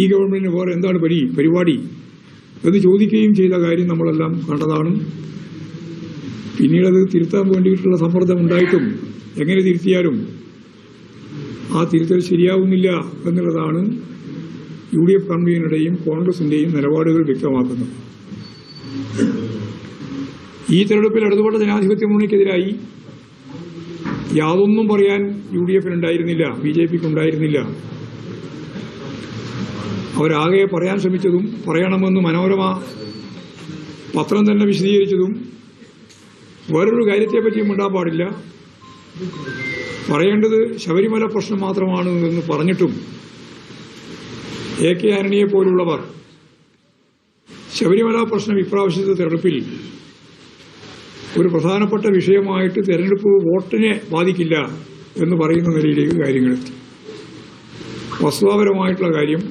ഈ ഗവൺമെന്റിന് വേറെ എന്താണ് പരി പരിപാടി? എന്ന് ചോദിക്കുകയും ചെയ്ത കാര്യം നമ്മളെല്ലാം കണ്ടതാണ്. പിന്നീടത് തിരുത്താൻ വേണ്ടിയിട്ടുള്ള സമ്മർദ്ദം ഉണ്ടായിട്ടും എങ്ങനെ തിരുത്തിയാലും ആ തിരുത്തൽ ശരിയാവുന്നില്ല എന്നുള്ളതാണ് യു ഡി എഫ് കൺവീനറുടെയും കോൺഗ്രസിന്റെയും നിലപാടുകൾ വ്യക്തമാക്കുന്നത്. ഈ തെരഞ്ഞെടുപ്പിൽ ഇടതുപെട്ട ജനാധിപത്യ മുന്നണിക്കെതിരായി യാതൊന്നും പറയാൻ യു ഡി എഫിനുണ്ടായിരുന്നില്ല ബി ജെ പിക്ക് ഉണ്ടായിരുന്നില്ല. അവരാകെ പറയാൻ ശ്രമിച്ചതും പറയണമെന്ന് മനോരമ പത്രം തന്നെ വിശദീകരിച്ചതും വേറൊരു കാര്യത്തെപ്പറ്റിയും ഉണ്ടാ പാടില്ല. പറയേണ്ടത് ശബരിമല പ്രശ്നം മാത്രമാണ് എന്ന് പറഞ്ഞിട്ടും എ കെ ആന്റണിയെ പോലുള്ളവർ ശബരിമല പ്രശ്നം ഇപ്രാവശ്യത്തെ തെരഞ്ഞെടുപ്പിൽ ഒരു പ്രധാനപ്പെട്ട വിഷയമായിട്ട് തെരഞ്ഞെടുപ്പ് വോട്ടിനെ ബാധിക്കില്ല എന്ന് പറയുന്ന നിലയിലേക്ക് കാര്യങ്ങളെത്തി വസ്തുതാപരമായിട്ടുള്ള കാര്യം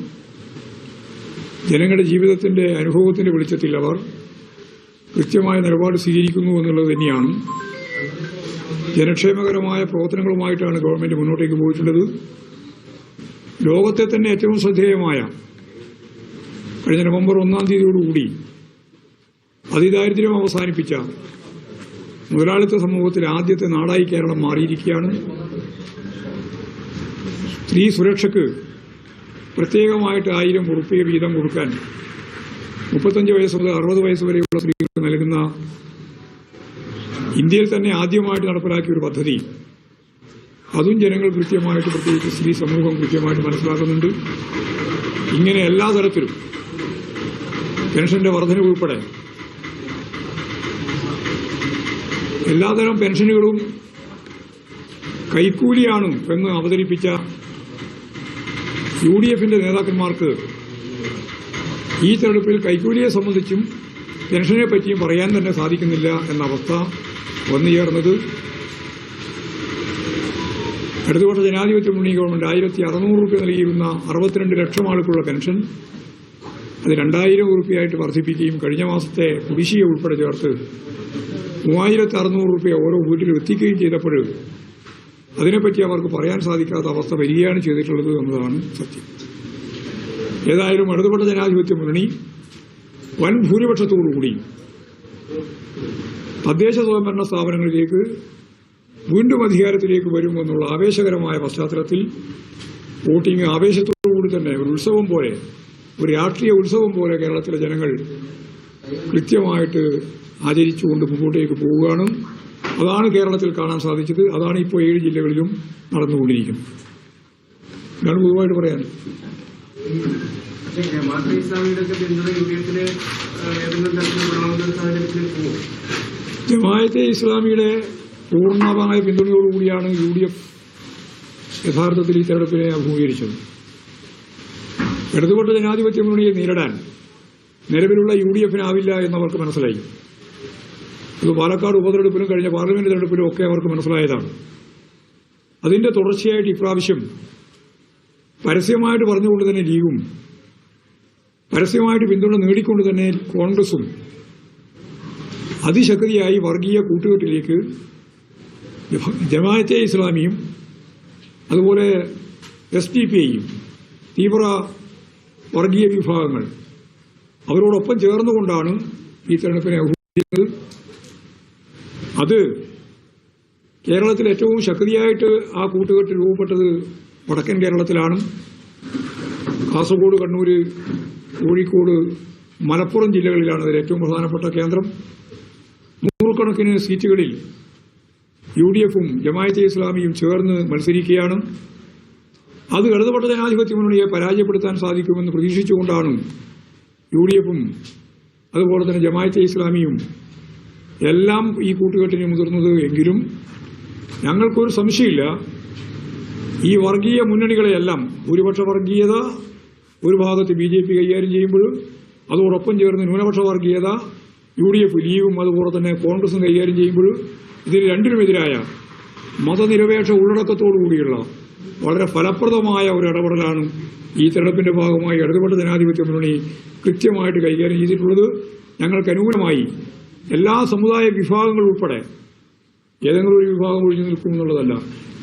ജനങ്ങളുടെ ജീവിതത്തിന്റെ അനുഭവത്തിന്റെ വെളിച്ചത്തിൽ അവർ കൃത്യമായ നിലപാട് സ്വീകരിക്കുന്നു എന്നുള്ളത് തന്നെയാണ്. ജനക്ഷേമകരമായ പ്രവർത്തനങ്ങളുമായിട്ടാണ് ഗവൺമെന്റ് മുന്നോട്ടേക്ക് പോയിട്ടുള്ളത്. ലോകത്തെ തന്നെ ഏറ്റവും ശ്രദ്ധേയമായ കഴിഞ്ഞ നവംബർ ഒന്നാം തീയതിയോടുകൂടി അതിദാരിദ്ര്യം അവസാനിപ്പിച്ച മുതലാളിത്ത സമൂഹത്തിൽ ആദ്യത്തെ നാടായി കേരളം മാറിയിരിക്കുകയാണ്. സ്ത്രീ സുരക്ഷയ്ക്ക് പ്രത്യേകമായിട്ട് ആയിരം ഉറുപ്പിക വീതം കൊടുക്കാൻ. മുപ്പത്തഞ്ച് വയസ്സ് മുതൽ അറുപത് വയസ്സ് വരെയുള്ള സ്ത്രീകൾക്ക് നൽകുന്ന ഇന്ത്യയിൽ തന്നെ ആദ്യമായിട്ട് നടപ്പിലാക്കിയ ഒരു പദ്ധതി. അതും ജനങ്ങൾ കൃത്യമായിട്ട് പ്രത്യേകിച്ച് സ്ത്രീ സമൂഹം കൃത്യമായിട്ട് മനസ്സിലാക്കുന്നുണ്ട്. ഇങ്ങനെ എല്ലാ തരത്തിലും പെൻഷന്റെ വർധന ഉൾപ്പെടെ എല്ലാതരം പെൻഷനുകളും കൈക്കൂലിയാണ് എന്ന് അവതരിപ്പിച്ച യു ഡി എഫിന്റെ നേതാക്കന്മാർക്ക് ഈ തെരഞ്ഞെടുപ്പിൽ കൈക്കൂലിയെ സംബന്ധിച്ചും പെൻഷനെ പറ്റിയും പറയാൻ തന്നെ സാധിക്കുന്നില്ല എന്ന അവസ്ഥ വന്നു ചേർന്നത് ഇടതുപക്ഷ ജനാധിപത്യ മുന്നണി ഗവൺമെന്റ് ആയിരത്തി അറുന്നൂറ് റുപ്യ നൽകിയിരുന്ന അറുപത്തിരണ്ട് ലക്ഷം ആൾക്കുള്ള പെൻഷൻ അത് രണ്ടായിരം റുപ്യയായിട്ട് വർദ്ധിപ്പിക്കുകയും കഴിഞ്ഞ മാസത്തെ കുടിശ്ശിക ഉൾപ്പെടെ ചേർത്ത് മൂവായിരത്തി അറുന്നൂറ് റുപ്യ ഓരോ വീട്ടിലും എത്തിക്കുകയും ചെയ്തപ്പോൾ അതിനെപ്പറ്റി അവർക്ക് പറയാൻ സാധിക്കാത്ത അവസ്ഥ വരികയാണ് ചെയ്തിട്ടുള്ളത് എന്നതാണ് സത്യം. ഏതായാലും ഇടതുപെട്ട ജനാധിപത്യ മുന്നണി വൻ ഭൂരിപക്ഷത്തോടുകൂടി തദ്ദേശ സ്വയംഭരണ സ്ഥാപനങ്ങളിലേക്ക് വീണ്ടും അധികാരത്തിലേക്ക് വരുമെന്നുള്ള ആവേശകരമായ പശ്ചാത്തലത്തിൽ വോട്ടിംഗ് ആവേശത്തോടുകൂടി തന്നെ ഒരു ഉത്സവം പോലെ ഒരു രാഷ്ട്രീയ ഉത്സവം പോലെ കേരളത്തിലെ ജനങ്ങൾ കൃത്യമായിട്ട് ആചരിച്ചുകൊണ്ട് മുമ്പോട്ടേക്ക് പോവുകയാണ്. അതാണ് കേരളത്തിൽ കാണാൻ സാധിച്ചത്. അതാണ് ഇപ്പോൾ ഏഴ് ജില്ലകളിലും നടന്നുകൊണ്ടിരിക്കുന്നത് ഇതാണ് പൊതുവായിട്ട് പറയാൻ. ജമായത്തെ ഇസ്ലാമിയുടെ പൂർണമായ പിന്തുണയോടുകൂടിയാണ് യു ഡി എഫ് യഥാർത്ഥത്തിൽ ഈ തെരഞ്ഞെടുപ്പിനെ അഭിമുഖീകരിച്ചത്. ഇടതുപക്ഷ ജനാധിപത്യ മുന്നണിയെ നേരിടാൻ നിലവിലുള്ള യു ഡി എഫിനാവില്ല എന്നവർക്ക് മനസ്സിലായി. അത് പാലക്കാട് ഉപതെരഞ്ഞെടുപ്പിലും കഴിഞ്ഞ പാർലമെന്റ് തെരഞ്ഞെടുപ്പിലും ഒക്കെ അവർക്ക് മനസ്സിലായതാണ്. അതിന്റെ തുടർച്ചയായിട്ട് ഇപ്രാവശ്യം പരസ്യമായിട്ട് പറഞ്ഞുകൊണ്ട് തന്നെ ലീഗും പരസ്യമായിട്ട് പിന്തുണ നേടിക്കൊണ്ട് തന്നെ കോൺഗ്രസും അതിശക്തിയായി വർഗീയ കൂട്ടുകെട്ടിലേക്ക് ജമാഅത്തെ ഇസ്ലാമിയും അതുപോലെ എസ് ഡി പി ഐയും തീവ്ര വർഗീയ വിഭാഗങ്ങൾ അവരോടൊപ്പം ചേർന്നുകൊണ്ടാണ് ഈ തെരഞ്ഞെടുപ്പിനെ അത് കേരളത്തിൽ ഏറ്റവും ശക്തിയായിട്ട് ആ കൂട്ടുകെട്ട് രൂപപ്പെട്ടത് വടക്കൻ കേരളത്തിലാണ്. കാസർഗോഡ് കണ്ണൂര് കോഴിക്കോട് മലപ്പുറം ജില്ലകളിലാണ് അതിൽ ഏറ്റവും പ്രധാനപ്പെട്ട കേന്ദ്രം. നൂറുകണക്കിന് സീറ്റുകളിൽ യു ഡി എഫും ജമായത്തെ ഇസ്ലാമിയും ചേർന്ന് മത്സരിക്കുകയാണ്. അത് ഇടതുപെട്ട ജനാധിപത്യ മുന്നണിയെ പരാജയപ്പെടുത്താൻ സാധിക്കുമെന്ന് പ്രതീക്ഷിച്ചുകൊണ്ടാണ് യു ഡി എഫും അതുപോലെ തന്നെ ജമായത്തെ ഇസ്ലാമിയും എല്ലാം ഈ കൂട്ടുകെട്ടിന് മുതിർന്നത് എങ്കിലും ഞങ്ങൾക്കൊരു സംശയമില്ല. ഈ വർഗീയ മുന്നണികളെയെല്ലാം ഭൂരിപക്ഷ വർഗീയത ഒരു ഭാഗത്ത് ബി ജെ പി കൈകാര്യം ചെയ്യുമ്പോൾ അതോടൊപ്പം ചേർന്ന് ന്യൂനപക്ഷ വർഗീയത യു ഡി എഫ് ലീഗും അതുപോലെ തന്നെ കോൺഗ്രസും കൈകാര്യം ചെയ്യുമ്പോൾ ഇതിന് രണ്ടിനുമെതിരായ മതനിരപേക്ഷ ഉള്ളടക്കത്തോടുകൂടിയുള്ള വളരെ ഫലപ്രദമായ ഒരു ഇടപെടലാണ് ഈ തെരഞ്ഞെടുപ്പിന്റെ ഭാഗമായി ഇടതുപെട്ട ജനാധിപത്യ മുന്നണി കൃത്യമായിട്ട് കൈകാര്യം ചെയ്തിട്ടുള്ളത്. ഞങ്ങൾക്ക് അനുകൂലമായി എല്ലാ സമുദായ വിഭാഗങ്ങൾ ഉൾപ്പെടെ ഏതെങ്കിലും ഒരു വിഭാഗം ഒഴിഞ്ഞു നിൽക്കും എന്നുള്ളതല്ല.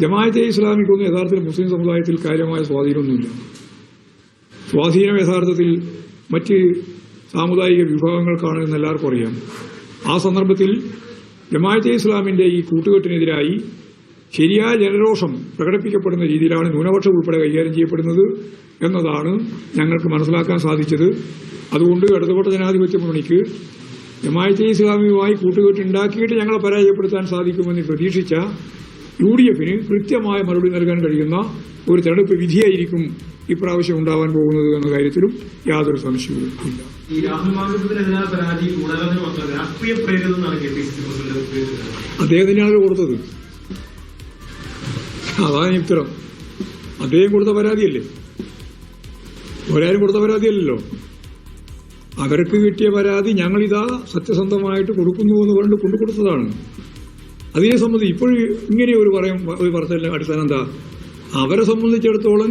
ജമാഅത്തെ ഇസ്ലാമിക്കൊന്നും യഥാർത്ഥത്തിൽ മുസ്ലിം സമുദായത്തിൽ കാര്യമായ സ്വാധീനമൊന്നുമില്ല. സ്വാധീനം യഥാർത്ഥത്തിൽ മറ്റ് സാമുദായിക വിഭാഗങ്ങൾക്കാണ് എന്ന് എല്ലാവർക്കും അറിയാം. ആ സന്ദർഭത്തിൽ ജമാഅത്തെ ഇസ്ലാമിന്റെ ഈ കൂട്ടുകെട്ടിനെതിരായി ശരിയായ ജനരോഷം പ്രകടിപ്പിക്കപ്പെടുന്ന രീതിയിലാണ് ന്യൂനപക്ഷം ഉൾപ്പെടെ കൈകാര്യം ചെയ്യപ്പെടുന്നത് എന്നതാണ് ഞങ്ങൾക്ക് മനസ്സിലാക്കാൻ സാധിച്ചത്. അതുകൊണ്ട് ഇടതുപക്ഷ ജനാധിപത്യ മുന്നണിക്ക് ജമാഅത്തെ ഇസ്ലാമിയുമായി കൂട്ടുകെട്ടുണ്ടാക്കിയിട്ട് ഞങ്ങളെ പരാജയപ്പെടുത്താൻ സാധിക്കുമെന്ന് പ്രതീക്ഷിച്ച യു ഡി എഫിന് കൃത്യമായ മറുപടി നൽകാൻ കഴിയുന്ന ഒരു തെരഞ്ഞെടുപ്പ് വിധിയായിരിക്കും ഇപ്രാവശ്യം ഉണ്ടാവാൻ പോകുന്നത് എന്ന കാര്യത്തിലും യാതൊരു സംശയവും ഇല്ല. അദ്ദേഹം തന്നെയാണ് കൊടുത്തത്. അതാണ് ഉത്തരം. അദ്ദേഹം കൊടുത്ത പരാതിയല്ലേ? ഒരാരും കൊടുത്ത പരാതിയല്ലല്ലോ. അവർക്ക് കിട്ടിയ പരാതി ഞങ്ങളിതാ സത്യസന്ധമായിട്ട് കൊടുക്കുന്നു എന്ന് പറഞ്ഞിട്ട് കൊണ്ടു കൊടുത്തതാണ് അതിനെ സംബന്ധിച്ച് ഇപ്പോഴും ഇങ്ങനെ ഒരു പറയും ഒരു അടിസ്ഥാനം എന്താ? അവരെ സംബന്ധിച്ചിടത്തോളം